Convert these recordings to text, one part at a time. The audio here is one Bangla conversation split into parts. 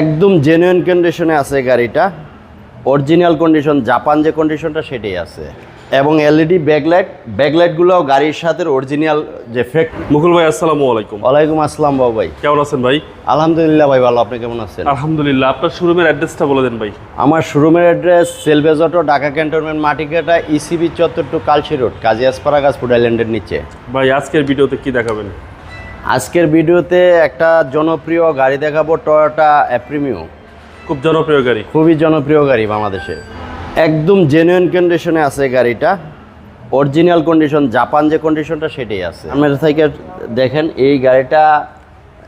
একদম জেনুইন কন্ডিশনে আছে গাড়িটা। অরিজিনাল কন্ডিশন জাপান যে কন্ডিশনটা সেটাই আছে। এবং এলইডি ব্যাকলাইট ব্যাকলাইটগুলো গাড়ির সাথে অরিজিনাল যে ফেক মুকুল ভাই আসসালামু আলাইকুম। ওয়ালাইকুম আসসালাম বাবু ভাই। কেমন আছেন ভাই? আলহামদুলিল্লাহ ভাই ভালো। আপনি কেমন আছেন? আলহামদুলিল্লাহ আপনার শোরুমের অ্যাড্রেসটা বলে দেন ভাই। আমার শোরুমের address selvage auto Dhaka cantonment Matikata ECB চত্বর টু কালশি রোড কাজী আসপারাগাছ ফুড আইল্যান্ডের নিচে। ভাই আজকের ভিডিওতে কি দেখাবেন? আজকের ভিডিওতে একটা জনপ্রিয় গাড়ি দেখাবো টয়োটা অ্যাপ্রিমিও খুব জনপ্রিয় গাড়ি। খুবই জনপ্রিয় গাড়ি বাংলাদেশে। একদম জেনুইন কন্ডিশনে আছে গাড়িটা। অরিজিনাল কন্ডিশন জাপান যে কন্ডিশনটা সেটাই আছে। আপনার থেকে দেখেন এই গাড়িটা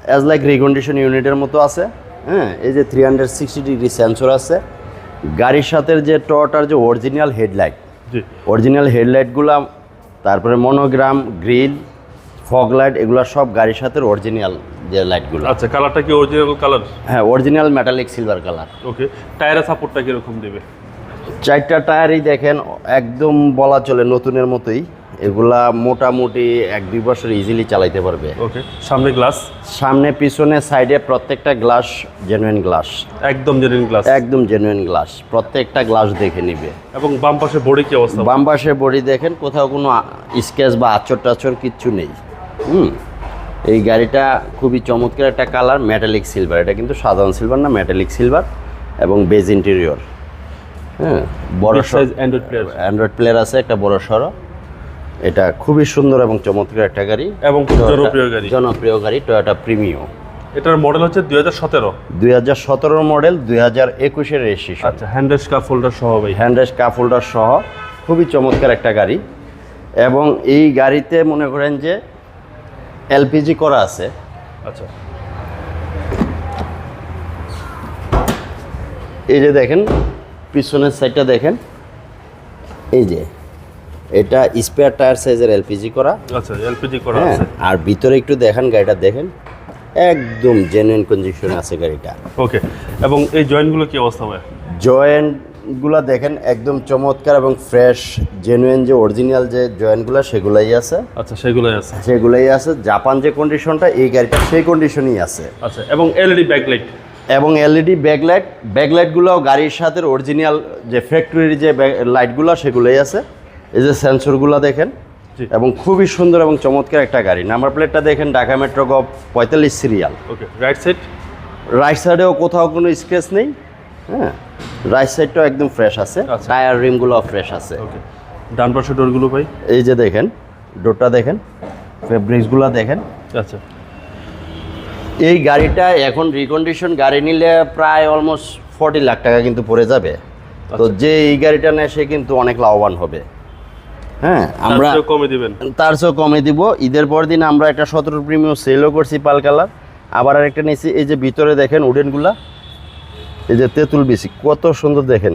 অ্যাজ লাইক রিকন্ডিশন ইউনিটের মতো আছে। হ্যাঁ এই যে three hundred sixty degree sensor আছে। গাড়ির সাথে যে টটার যে অরিজিনাল হেডলাইট অরিজিনাল হেডলাইটগুলো তারপরে মনোগ্রাম গ্রিল ফগ লাইট এগুলো সব গাড়ির সাথে অরিজিনাল যে লাইটগুলো আচ্ছা কালারটা কি অরিজিনাল কালার হ্যাঁ original metallic silver colour okay টায়ারের সাপোর্টটা কীরকম দেবে? চারটা টায়ারই দেখেন একদম বলা চলে নতুনের মতোই। এগুলা মোটামুটি এক দুই বছর ইজিলি চালাইতে পারবে। ওকে সামনে গ্লাস সামনে পিছনে সাইডে প্রত্যেকটা গ্লাস জেনুইন গ্লাস একদম জেনুইন গ্লাস একদম জেনুইন গ্লাস প্রত্যেকটা গ্লাস দেখে নিবে। এবং বাম পাশে বডি কি অবস্থা? বাম পাশে বডি দেখেন কোথাও কোনো স্কেচ বা আচর টাচর কিচ্ছু নেই। হুম। এই গাড়িটা খুবই চমৎকার একটা কালার মেটালিক সিলভার এটা কিন্তু সাধারণ সিলভার না মেটালিক সিলভার এবং বেজ ইন্টেরিয়র হ্যাঁ বড় size android player android player আছে একটা বড় সড়ো। এটা খুবই সুন্দর এবং চমৎকার একটা গাড়ি। এবং জনপ্রিয় গাড়ি। জনপ্রিয় গাড়ি টয়োটা প্রিমিও এটার মডেল হচ্ছে দুই হাজার সতেরো। দুই হাজার সতেরো মডেল দুই হাজার একুশের রেজিস্ট্রেশন আচ্ছা হ্যান্ডেস কাপ হোল্ডার সহ ভাই। হ্যান্ডরেস্ট কাপ হোল্ডার সহ খুবই চমৎকার একটা গাড়ি। এবং এই গাড়িতে মনে করেন যে এলপিজি করা আছে। আচ্ছা। এই যে দেখেন পিছনের সাইডটা দেখেন। এই যে এটা স্পেয়ার টায়ার সাইজের এলপিজি করা। আচ্ছা এলপিজি করা হ্যাঁ আছে। আর ভিতরে একটু দেখেন গাড়িটা দেখেন। একদম জেনুইন কন্ডিশনে আছে গাড়িটা। ওকে এবং এই জয়েন্টগুলো কি অবস্থা ভাই? জয়েন্টগুলো দেখেন একদম চমৎকার এবং ফ্রেশ জেনুইন যে অরিজিনাল যে জয়েন্টগুলো সেগুলাই আছে। আচ্ছা সেগুলোই আছে। সেগুলাই আছে। জাপান যে কন্ডিশনটা এই গাড়িটা সেই কন্ডিশনই আছে। আচ্ছা এবং এলইডি ব্যাকলাইট এবং এলইডি ব্যাকলাইট ব্যাকলাইটগুলো গাড়ির সাথে অরিজিনাল যে ফ্যাক্টরির যে লাইটগুলো সেগুলোই আছে। এই যে সেন্সরগুলো দেখেন এবং খুবই সুন্দর এবং চমৎকার একটা গাড়ি। নাম্বার প্লেটটা দেখেন ঢাকা মেট্রো গভ পঁয়তাল্লিশ serial okay right side right সাইডেও কোথাও কোনো স্ক্রেচ নেই। হ্যাঁ রাইট সাইডটাও একদম ফ্রেশ আছে আচ্ছা। টায়ার রিমগুলো ফ্রেশ আছে। ডান পাশে ডোরগুলো ভাই? এই যে দেখেন ডোরটা দেখেন ফেব্রিক্সগুলো দেখেন। আচ্ছা। এই গাড়িটা এখন রিকন্ডিশন গাড়ি নিলে প্রায় অলমোস্ট ফর্টি লাখ টাকা কিন্তু পড়ে যাবে। তো যে এই গাড়িটা নেয় সে কিন্তু অনেক লাভবান হবে। হ্যাঁ আমরা কমে দিবেন। তার চেয়েও কমে দিব। ঈদের পর দিন আমরা একটা সতেরো প্রিমিয়াম সেলও করছি পাল কালার। আবার আরেকটা নিয়েছি এই যে ভিতরে দেখেন উডেনগুলা এই যে তেঁতুল বিসি কত সুন্দর দেখেন।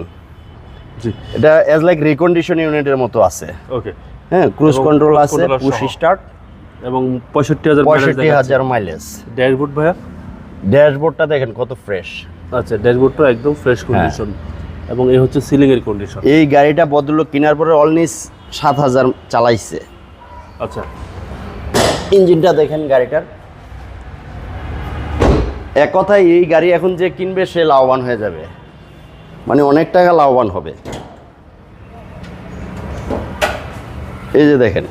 এটা অ্যাজ লাইক রিকন্ডিশন ইউনিটের মতো আছে। ওকে হ্যাঁ ক্রুজ কন্ট্রোল আছে পুশ স্টার্ট এবং পঁয়ষট্টি হাজার পঁয়ষট্টি হাজার মাইলেজ ড্যাশবোর্ড ভাইয়া? ড্যাশবোর্ডটা দেখেন কত ফ্রেশ আচ্ছা ড্যাশবোর্ডটা একদম ফ্রেশ কন্ডিশন এবং এই হচ্ছে সিলিং এর কন্ডিশন এই গাড়িটা বদললো কেনার পরে অলনিস সাত হাজার চালাইছে। আচ্ছা। ইঞ্জিনটা দেখেন গাড়িটার। এক কথায় এই গাড়ি এখন যে কিনবে সে লাভবান হয়ে যাবে। মানে অনেক টাকা লাভবান হবে। এই যে দেখেন।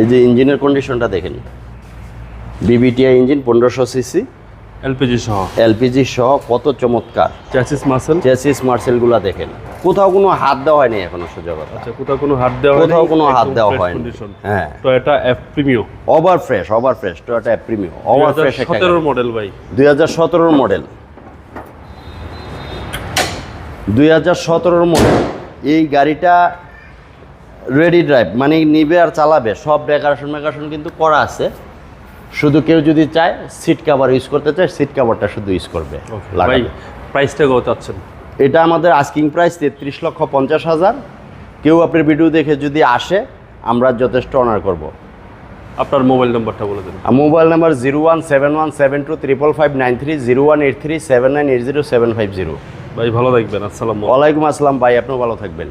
এই যে ইঞ্জিনের কন্ডিশনটা দেখেন। বিবিটিআই ইঞ্জিন পনেরোশো সিসি এলপিজি সহ। এলপিজি সহ কত চমৎকার। চ্যাসিস মার্সেল চেসিস মার্সেলগুলো দেখেন। কোথাও কোনো হাত দেওয়া হয়নি এখনও সোজা কথা। আচ্ছা কোথাও কোনো হাত দেওয়া কোথাও কোনো হাত দেওয়া হয়নি। হ্যাঁ। Toyota F Premio over fresh over fresh Toyota premium over fresh একটা সতেরোর মডেল ভাই। দুই হাজার সতেরোর মডেল দুই হাজার সতেরোর মডেল এই গাড়িটা রেডি ড্রাইভ মানে নিবে আর চালাবে সব ডেকারেশন মেকারেশন কিন্তু করা আছে। শুধু কেউ যদি চায় সিট কাভার ইউজ করতে চায় সিট কাভারটা শুধু ইউজ করবে ভাই। প্রাইসটা কত চাচ্ছেন? এটা আমাদের আস্কিং প্রাইস তেত্রিশ লক্ষ পঞ্চাশ হাজার। কেউ আপনার ভিডিও দেখে যদি আসে আমরা যথেষ্ট অনার করব। আপনার মোবাইল নম্বরটা বলে দেন। Mobile number zero one seven one seven two triple five nine three zero one eight three seven nine eight zero seven five zero ভাই ভালো থাকবেন। আসসালাম ওয়ালাইকুম আসসালাম ভাই আপনিও ভালো থাকবেন।